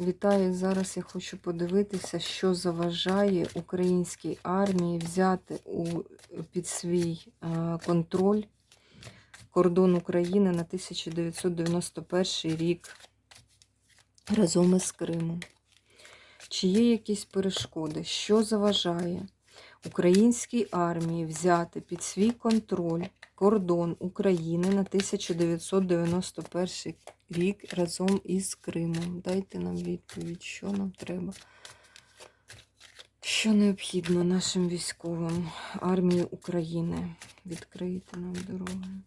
Вітаю! Зараз я хочу подивитися, що заважає українській армії взяти у, під свій контроль кордон України на 1991 рік разом із Кримом. Чи є якісь перешкоди? Що заважає українській армії взяти під свій контроль кордон України на 1991 рік разом із Кримом? Дайте нам відповідь, що нам треба. Що необхідно нашим військовим армії України? Відкрийте нам дороги.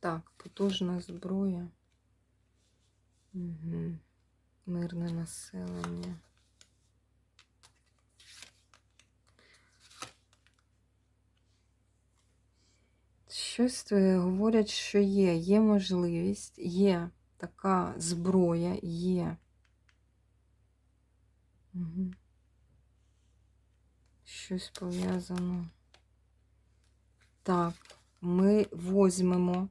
Так, потужна зброя. Угу. Мирне населення. Щось е, говорять, що є, є можливість, є така зброя, є. Угу. Щось пов'язано. Так, ми возьмемо,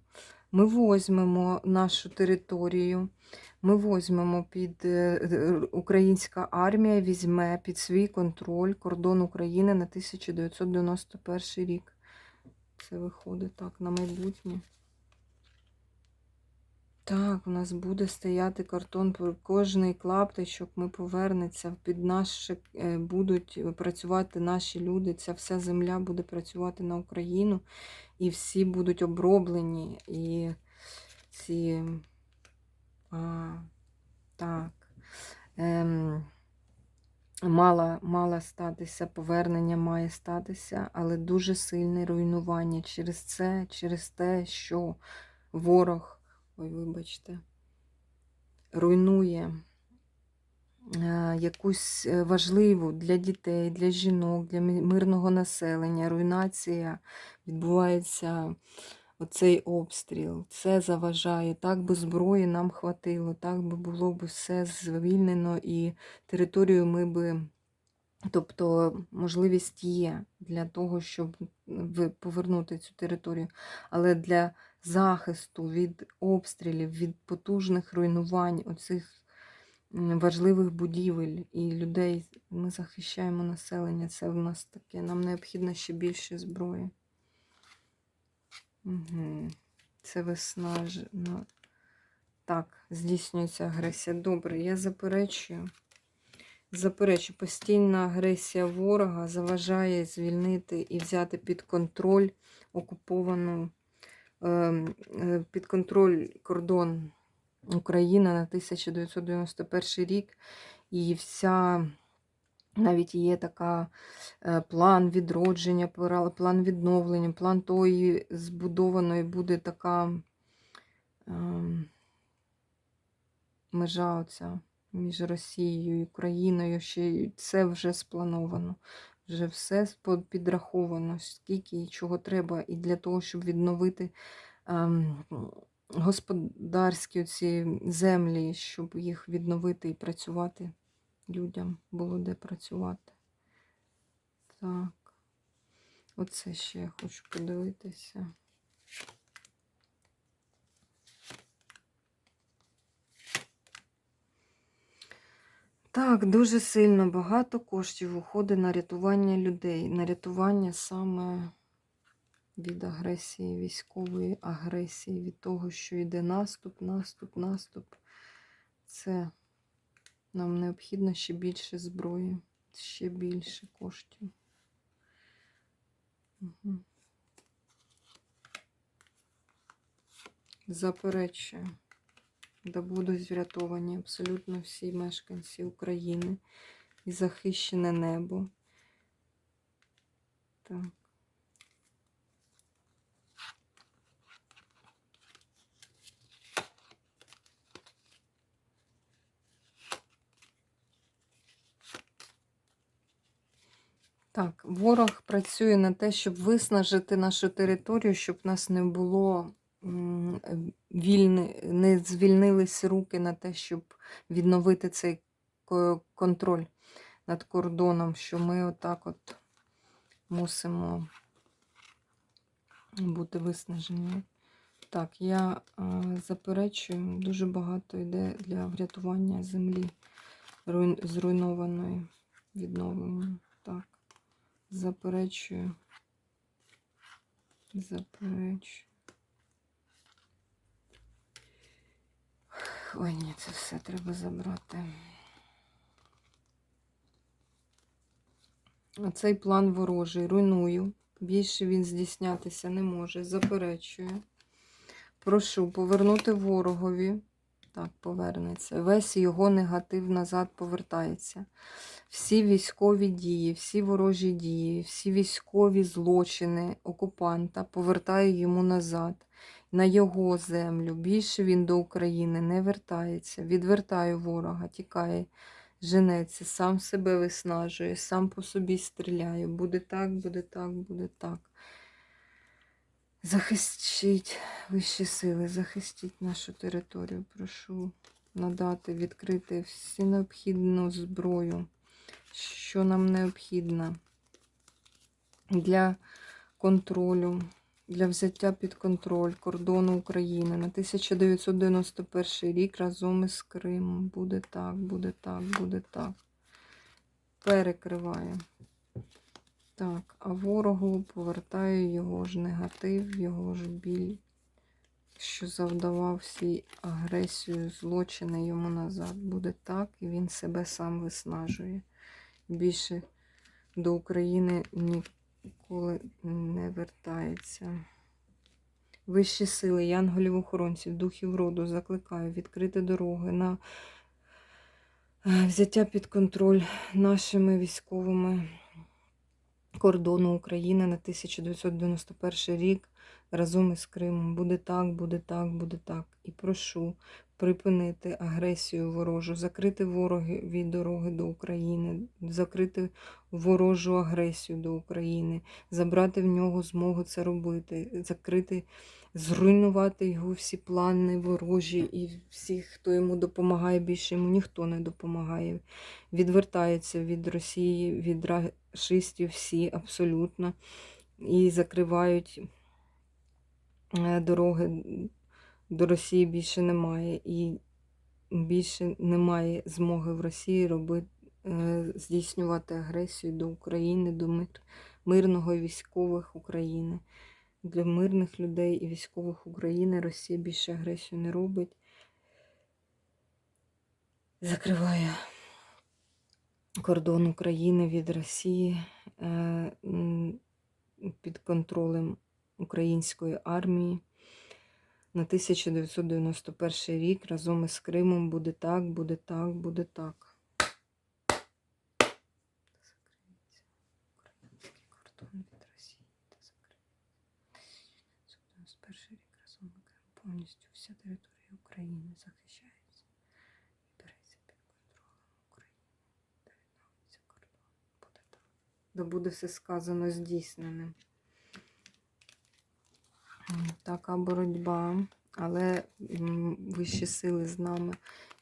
ми возьмемо нашу територію, ми возьмемо під е, е, українська армія візьме під свій контроль кордон України на 1991 рік. Це виходить так на майбутнє. Так, у нас буде стояти картон, про кожний клаптичок ми повернеться, під наш е, будуть працювати наші люди. Ця вся земля буде працювати на Україну, і всі будуть оброблені. І ці. А, так. Ем, мала, мала статися, повернення має статися, але дуже сильне руйнування через це, через те, що ворог. Ой, вибачте, руйнує е, якусь е, важливу для дітей, для жінок, для мирного населення. Руйнація відбувається оцей обстріл. Це заважає. Так би зброї нам хватило, так би було б все звільнено і територію ми би. Тобто можливість є для того, щоб повернути цю територію, але для захисту від обстрілів, від потужних руйнувань оцих важливих будівель і людей. Ми захищаємо населення. Це в нас таке. Нам необхідно ще більше зброї. Угу. Це виснажено. Так, здійснюється агресія. Добре, я заперечую. Заперечую, постійна агресія ворога заважає звільнити і взяти під контроль окуповану Ем, е, під контроль кордон Україна на 1991 рік. І вся навіть є така е, план відродження, план відновлення, план тої збудованої буде така ем, межа оця між Росією і Україною. Ще це вже сплановано. Вже все підраховано, скільки і чого треба, і для того, щоб відновити ем, господарські ці землі, щоб їх відновити і працювати людям було де працювати. Так, оце ще я хочу подивитися. Так, дуже сильно багато коштів уходить на рятування людей, на рятування саме від агресії, військової агресії, від того, що йде наступ, наступ, наступ. Це нам необхідно ще більше зброї, ще більше коштів. Угу. Заперечую де будуть врятовані абсолютно всі мешканці України і захищене небо. Так. Так, ворог працює на те, щоб виснажити нашу територію, щоб нас не було вільни, не звільнились руки на те, щоб відновити цей контроль над кордоном, що ми отак от мусимо бути виснажені. Так, я заперечую, дуже багато йде для врятування землі зруйнованої відновлення. Так, заперечую. Заперечую. Ой, ні, це все треба забрати. Цей план ворожий. Руйную. Більше він здійснятися не може. Заперечую. Прошу повернути ворогові. Так, повернеться. Весь його негатив назад повертається. Всі військові дії, всі ворожі дії, всі військові злочини окупанта повертаю йому назад. На його землю. Більше він до України не вертається. Відвертаю ворога, тікає, женеться, сам себе виснажує, сам по собі стріляє. Буде так, буде так, буде так. Захистіть вищі сили, захистіть нашу територію. Прошу надати, відкрити всю необхідну зброю, що нам необхідно для контролю, для взяття під контроль кордону України на 1991 рік разом із Кримом. Буде так, буде так, буде так. Перекриваю. Так, а ворогу повертаю його ж негатив, його ж біль, що завдавав всі агресію, злочини йому назад. Буде так, і він себе сам виснажує. Більше до України ніколи не вертається. Вищі сили, янголів-охоронців, духів роду закликаю відкрити дороги на е, взяття під контроль нашими військовими кордону України на 1991 рік разом із Кримом. Буде так, буде так, буде так. І прошу припинити агресію ворожу, закрити вороги від дороги до України, закрити ворожу агресію до України, забрати в нього змогу це робити, закрити, зруйнувати його всі плани ворожі і всіх, хто йому допомагає, більше йому ніхто не допомагає. Відвертаються від Росії, від рашистів всі абсолютно і закривають дороги до Росії більше немає. І більше немає змоги в Росії робити, е, здійснювати агресію до України, до мир, мирного і військових України. Для мирних людей і військових України Росія більше агресію не робить. Закриває кордон України від Росії е, під контролем української армії. На 1991 рік разом із Кримом буде так, буде так, буде так. Закриється український кордон від Росії та закриється. 1991 рік разом із Кримом повністю вся територія України захищається і береться під контролем України. Та відновиться кордон. Буде так. Да буде все сказано здійсненим. Така боротьба, але вищі сили з нами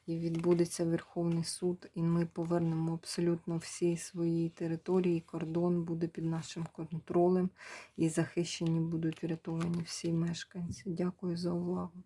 і відбудеться Верховний суд, і ми повернемо абсолютно всі свої території, кордон буде під нашим контролем, і захищені будуть врятовані всі мешканці. Дякую за увагу.